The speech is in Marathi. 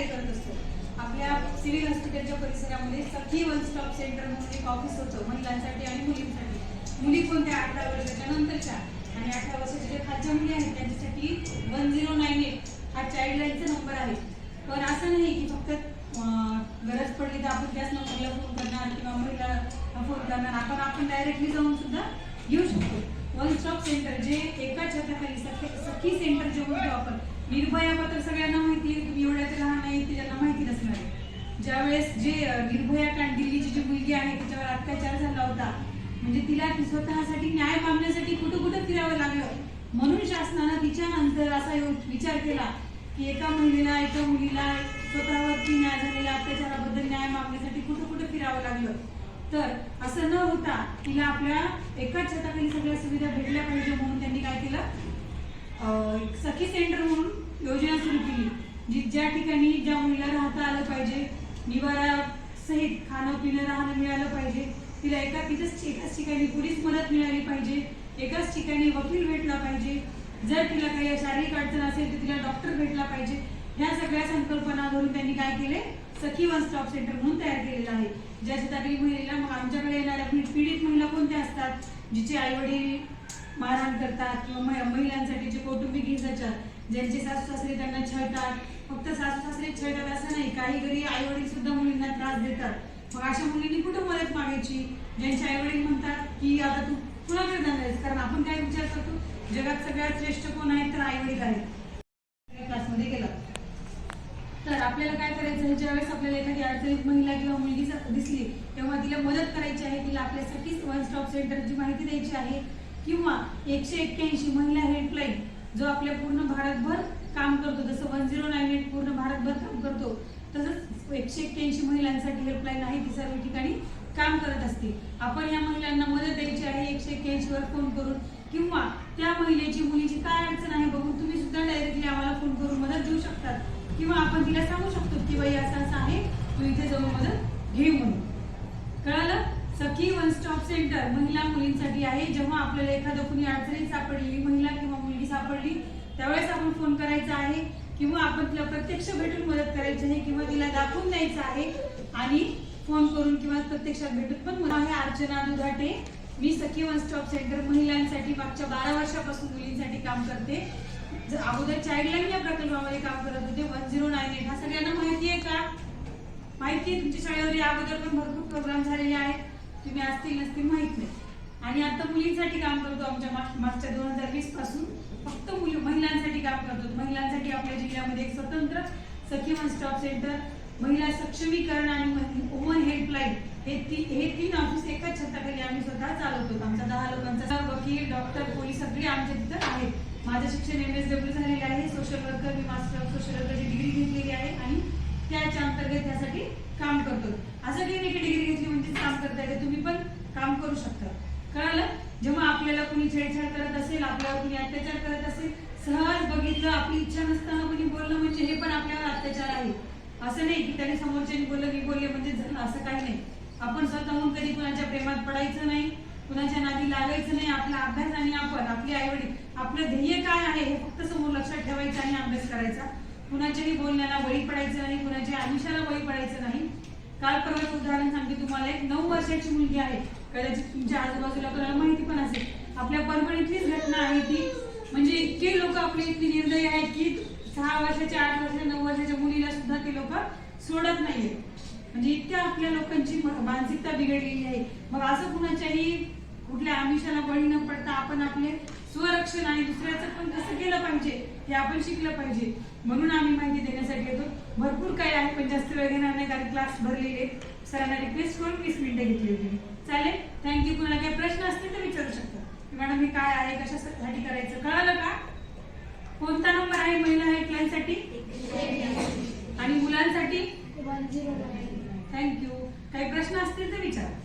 कार्य करत असतो. आपल्या सिव्हिल हॉस्पिटलच्या परिसरामध्ये सखी वन स्टॉप सेंटर म्हणून एक ऑफिस होतं महिलांसाठी आणि मुलींसाठी. मुली कोणत्या? अठरा वर्षाच्या नंतरच्या. आणि अठरा वर्षाच्या ज्या खालच्या मुली आहेत त्यांच्यासाठी वन झिरो नाईन एट हा चाइल्डलाईनचा नंबर आहे. पण असं नाही की फक्त गरज पडली तर आपण त्याच नंबरला फोन करणार किंवा महिला फोन करणार. आपण आपण डायरेक्टली जाऊन सुद्धा घेऊ शकतो. वन स्टॉप सेंटर जे एका छताखाली सखी सखी सेंटर जे म्हणतो आपण निर्भयाबद्दल सगळ्यांना माहिती आहे तुम्ही एवढ्या लहान नाही ते ज्यांना माहिती नसणार आहे. ज्यावेळेस जे निर्भया कांड दिल्लीची जी मुलगी आहे तिच्यावर अत्याचार झाला होता म्हणजे तिला स्वतःसाठी न्याय मागण्यासाठी कुठं कुठं फिरावं लागलं. म्हणून शासनानं तिच्या नंतर असा विचार केला की एका महिलेला एका मुलीला स्वतःवरती न्याय झालेल्या अत्याचाराबद्दल न्याय मागण्यासाठी कुठं कुठं फिरावं लागलं. तर असं न होता तिला आपल्या एकाच छताखाली सगळ्या सुविधा भेटल्या पाहिजे म्हणून त्यांनी काय केलं? सखी सेंटर म्हणून योजना सुरू केली. जी ज्या ठिकाणी ज्या मुलीला राहता आलं पाहिजे निवारा सहित खाणं पिणं राहणं मिळालं पाहिजे तिला एका तिथंच एकाच ठिकाणी पोलीस मदत मिळाली पाहिजे एकाच ठिकाणी वकील भेटला पाहिजे. जर तिला काही शारीरिक अडचण असेल तर तिला डॉक्टर भेटला पाहिजे. ह्या सगळ्या संकल्पना धरून त्यांनी काय केले? सखी वन स्टॉप सेंटर म्हणून तयार केलेलं आहे. ज्याच्यासाठी महिलेला आमच्याकडे येणाऱ्या पीडित महिला कोणत्या असतात? जिचे आई वडील मारहाण करतात किंवा महिलांसाठी जे कौटुंबिक हिंसाचार ज्यांचे सासू सासरे त्यांना छळतात फक्त सासू सासरे छळतात असं नाही काही घरी आई वडील सुद्धा मुलींना त्रास देतात. मग अशा मुलींनी कुठं मदत मागायची? ज्यांचे आई वडील म्हणतात की आता तू कुणाकडे जाणार आहेस कारण आपण काय विचार करतो? जगात सगळ्यात श्रेष्ठ कोण आहेत तर आई वडील आहेत क्लासमध्ये गेला. तर आपल्याला काय करायचं? आहे ज्यावेळेस आपल्याला एखादी अडचणीत महिला किंवा मुलगी दिसली तेव्हा तिला मदत करायची आहे तिला आपल्यासाठी वन स्टॉप सेंटरची माहिती द्यायची आहे. किंवा एकशे एक्क्याऐंशी महिला हेल्पलाईन जो आपल्या पूर्ण भारतभर काम करतो जसं वन झिरो नाईन एट पूर्ण भारतभर काम करतो तसंच एकशे एक्क्याऐंशी महिलांसाठी हेल्पलाईन आहे ती सर्व ठिकाणी काम करत असते. आपण या महिलांना मदत द्यायची आहे एकशे एक्क्याऐंशी वर फोन करून. किंवा त्या महिलेची मुलीची काय अडचण आहे बघून तुम्ही सुद्धा डायरेक्टली आम्हाला फोन करून मदत देऊ शकतात. किंवा आपण तिला सांगू शकतो की बाई असं असं आहे तू इथे जाऊन मदत घे म्हणून कळालं सखी वन स्टॉप सेंटर महिला मुलींसाठी आहे. जेव्हा आपल्याला एखादं कुणी अडचणीत सापडलेली महिला किंवा मुलगी सापडली त्यावेळेस आपण फोन करायचा आहे किंवा आपण तिला प्रत्यक्ष भेटून मदत करायची आहे किंवा तिला दाखवून द्यायचं आहे आणि फोन करून किंवा प्रत्यक्षात भेटून पण मला आहे. अर्चना दुधाटे मी सखी वन स्टॉप सेंटर महिलांसाठी मागच्या बारा वर्षापासून मुलींसाठी काम करते. अगोदर चाइल्डलाईन या प्रकल्पामध्ये काम करत होते. One zero nine eight. हा सगळ्यांना माहिती आहे का? माहिती आहे. तुमच्या शाळेवर या अगोदर पण भरपूर प्रोग्राम झालेले आहेत. तुम्ही असतील नसतील माहीत नाही. आणि आता मुलींसाठी काम करतो आमच्या मागच्या दोन हजार वीसपासून. फक्त मुली महिलांसाठी काम करतो. महिलांसाठी आपल्या जिल्ह्यामध्ये एक स्वतंत्र सखी वन स्टॉप सेंटर महिला सक्षमीकरण आणि वुमन हेल्पलाईन हे ती हे तीन ऑफिस एकाच छताखाली आम्ही स्वतः चालवतो. आमचा दहा लोकांचा वकील डॉक्टर पोलीस सगळे आमच्या तिथं आहेत. माझं शिक्षण एम एस डब्ल्यू झालेलं आहे. सोशल वर्कर मी मास्टर ऑफ सोशल वर्करची डिग्री घेतलेली आहे. आणि त्याच्या अंतर्गत त्यासाठी काम करतो. असं काही नाही की डिग्री घेतली म्हणजे काम करता येते तुम्ही पण काम करू शकता. कळालं? जेव्हा आपल्याला कोणी छेडछाड करत असेल आपल्यावर कोणी अत्याचार करत असेल सहज बघितलं आपली इच्छा नसताना कोणी बोललं म्हणजे हे पण आपल्यावर अत्याचार आहे. असं नाही की त्याने समोरच्याने बोललं मी बोलले म्हणजे झालं असं काही नाही. आपण स्वतःहून कधी कुणाच्या प्रेमात पडायचं नाही कुणाच्या नादी लागायचं नाही आपला अभ्यास आणि आपण आपली आईवडील आपलं ध्येय काय आहे हे फक्त समोर लक्षात ठेवायचं आणि अभ्यास करायचा. कुणाच्याही बोलण्याला बळी पडायचं नाही कुणाच्या आयुष्याला बळी पडायचं नाही. काल परवाचं उदाहरण सांगते तुम्हाला. एक नऊ वर्षाची मुलगी आहे. कदाचित तुमच्या आजूबाजूला कोणाला माहिती पण असेल. आपल्या परभणीतलीच घटना आहे ती. म्हणजे इतके लोक आपले इतके निर्दयी आहेत की सहा वर्षाच्या आठ वर्षाच्या नऊ वर्षाच्या मुलीला सुद्धा ते लोक सोडत नाहीये म्हणजे इतक्या आपल्या लोकांची मानसिकता बिघडलेली आहे. मग असं कुणाच्याही कुठल्या आमिषाला बळी न पडता आपण आपले स्वरक्षण आणि दुसऱ्याचं पण कसं केलं पाहिजे हे आपण शिकलं पाहिजे. म्हणून आम्ही माहिती देण्यासाठी येतो. भरपूर काही आहे पण जास्त वेळ घेणार नाही कारण क्लास भरलेले सरांना रिक्वेस्ट करून वीस मिनिटं घेतली होती चालेल? थँक्यू कुणाला काही प्रश्न असतील तर विचारू शकता. मॅडम हे काय आहे? कशासाठी करायचं? कळालं का? कोणता नंबर आहे महिला हेल्पलाईनसाठी? आणि मुलांसाठी? थँक्यू काही प्रश्न असतील तर विचारा.